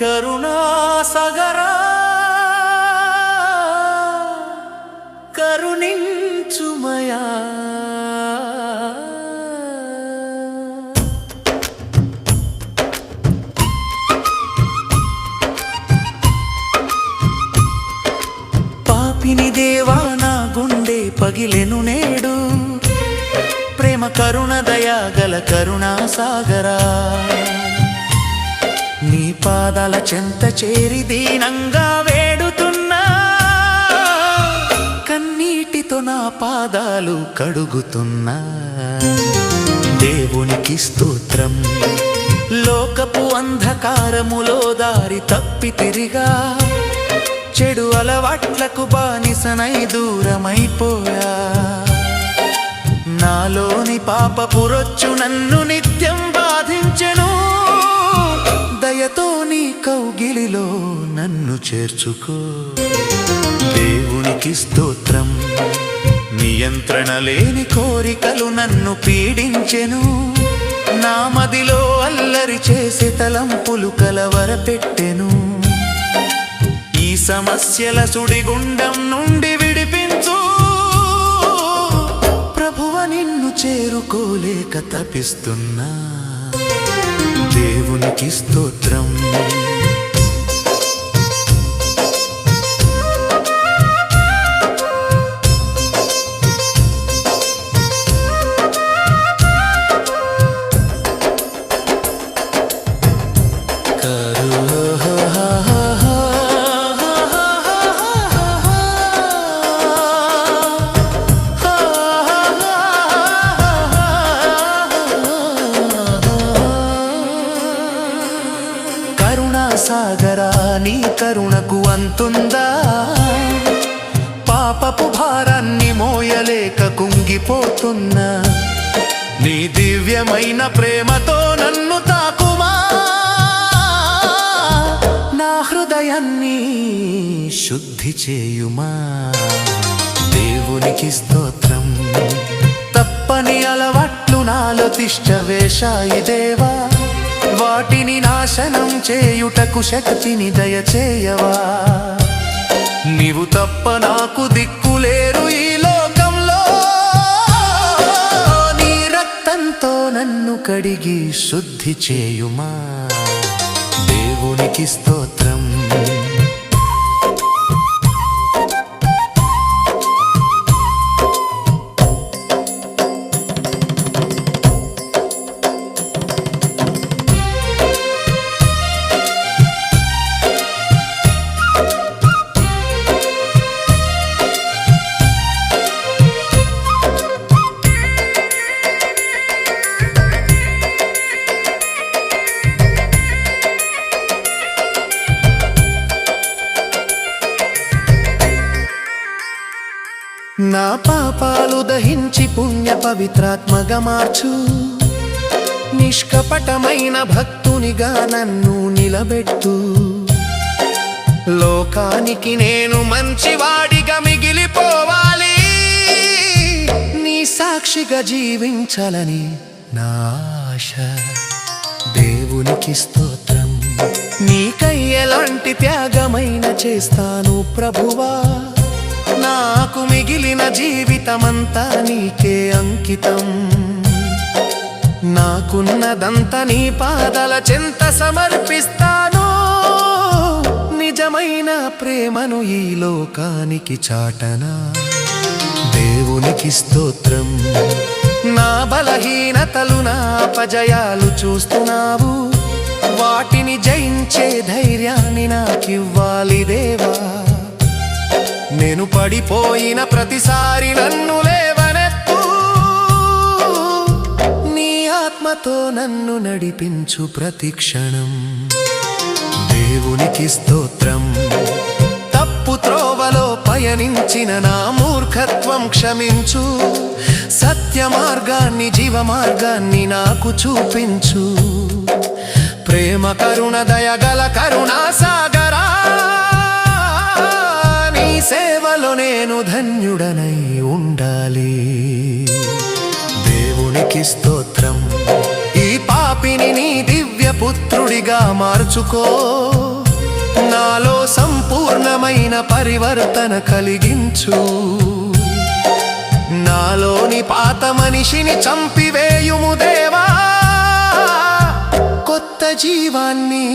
కరుణాసగరా కరుణ దయాగల కరుణాసాగరా నీ పాదాల చెంత చేరి దీనంగా వేడుతున్నా. కన్నీటితో నా పాదాలు కడుగుతున్నా. దేవునికి స్తోత్రం. లోకపు అంధకారములో దారి తప్పి తిరిగా. చెడు అలవాట్లకు బానిసనై దూరమైపోయా. నాలోని పాప పురొచ్చు నన్ను నిత్యం బాధించెను. దయతో నీ కౌగిలిలో నన్ను చేర్చుకో. దేవునికి స్తోత్రం నియంత్రణ లేని కోరికలు నన్ను పీడించెను. నా మదిలో అల్లరి చేసే తలంపులు కలవరపెట్టెను. ఈ సమస్యల సుడిగుండం నుండి చేరుకోలేక తపిస్తున్నా. దేవునికి స్తోత్రం. వంతుందా పాపపు భారాన్ని మోయలేక కుంగిపోతున్నా. నీ దివ్యమైన ప్రేమతో నన్ను తాకుమా? నా హృదయాన్ని శుద్ధి చేయుమా? దేవునికి స్తోత్రం. తప్పని అలవాట్లు నాలో తిష్ట వేషాయి దేవా. వాటిని నాశనం చేయుటకు శక్తిని దయచేయవా? నీవు తప్ప నాకు దిక్కులేరు ఈ లోకంలో. నీ రక్తంతో నన్ను కడిగి శుద్ధి చేయుమా? దేవునికి స్తోత్ర. నా పాపాలు దహించి పుణ్య పవిత్రాత్మగా మార్చు. నిష్కపటమైన భక్తునిగా నన్ను నిలబెట్టు. లోకానికి నేను మంచివాడిగా మిగిలిపోవాలి. నీ సాక్షిగా జీవించాలని నా ఆశ. దేవునికి స్తోత్రం. నీకై ఎలాంటి త్యాగమైన చేస్తాను ప్రభువా. నాకు మిగిలిన జీవితమంతా నీకే అంకితం. నాకున్నదంతా నీ పాదల చెంత సమర్పిస్తాను. నిజమైన ప్రేమను ఈ లోకానికి చాటనా. దేవునికి స్తోత్రం. నా బలహీనతలు నా అపజయాలు చూస్తున్నావు. వాటిని జయించే ధైర్యాన్ని నాకివ్వాలి దేవా. నేను పడిపోయిన ప్రతిసారి నన్ను లేవనెత్తు. నీ ఆత్మతో నన్ను నడిపించు ప్రతి క్షణం దేవునికి స్తోత్రం. తప్పు త్రోవలో పయనించిన నా మూర్ఖత్వం క్షమించు. సత్య మార్గాన్ని జీవ మార్గాన్ని నాకు చూపించు. ప్రేమ కరుణ దయగల కరుణా సాగరా. సేవలో నేను ధన్యుడనై ఉండాలి. దేవునికి స్తోత్రం ఈ పాపి పుత్రుడిగా మార్చుకో. నాలో సంపూర్ణమైన పరివర్తన కలిగించు. నాలోని పాత మనిషిని చంపివేయుము దేవా. కొత్త జీవాన్ని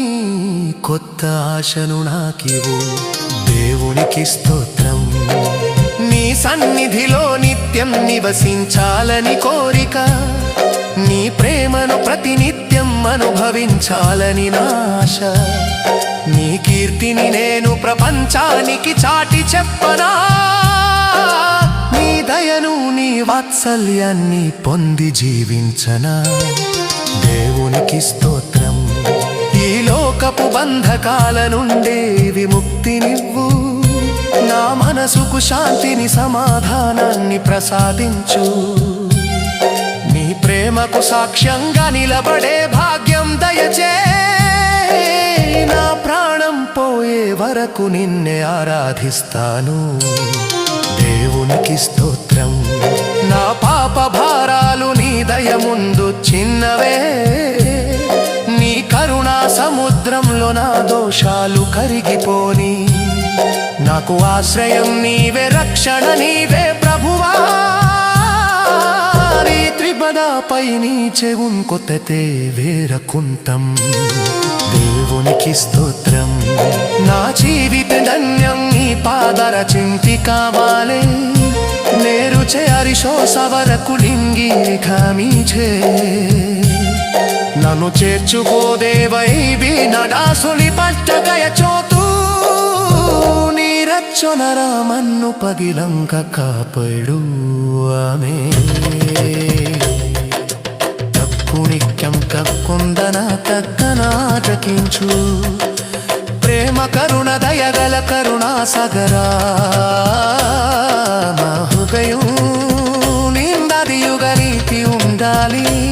కొత్త ఆశను నాకివు దేవునికి స్తోత్రం. నీ సన్నిధిలో నిత్యం నివసించాలని కోరిక నీ ప్రేమను ప్రతినిత్యం అనుభవించాలని నాశ నీ కీర్తిని నేను ప్రపంచానికి చాటి చెప్పనా? నీ దయను నీ వాత్సల్యాన్ని పొంది జీవించనా? దేవునికి స్తోత్రం. ఈ లోకపు బంధకాల నుండే విముక్తినివ్వు. నా మనసుకు శాంతిని సమాధానాన్ని ప్రసాదించు. నీ ప్రేమకు సాక్ష్యంగా నిలబడే భాగ్యం దయచే. నా ప్రాణం పోయే వరకు నిన్నే ఆరాధిస్తాను. దేవునికి స్తోత్రం. నా పాప భారాలు నీ దయ ముందు చిన్నవే. నీ కరుణా సముద్రంలో నా దోషాలు కరిగిపోని. నాకు ఆశ్రయం నీవే రక్షణ నీవే ప్రభువా. నీ త్రిపదాపై నీ చెవున్ కొత్తతే వేరకుంతం దేవునికి స్తోత్రం. నా జీవిత ధన్యం నీ పాదర చింతి కావాలే. నేరు చేరిశో సవరకు లింగి ఖామీచే నన్ను చేర్చుకో దేవై వినడా సులి పట్టగయ చోతూ నీరచ్చొనర మన్ను పగిలంక కాపడు ఆమె. తక్కునిక్యం కక్కుందన తక్కనాటకించు ప్రేమ కరుణ దయగల కరుణా సగరా. నా హృదయం నిందదియుగ నీతి ఉండాలి.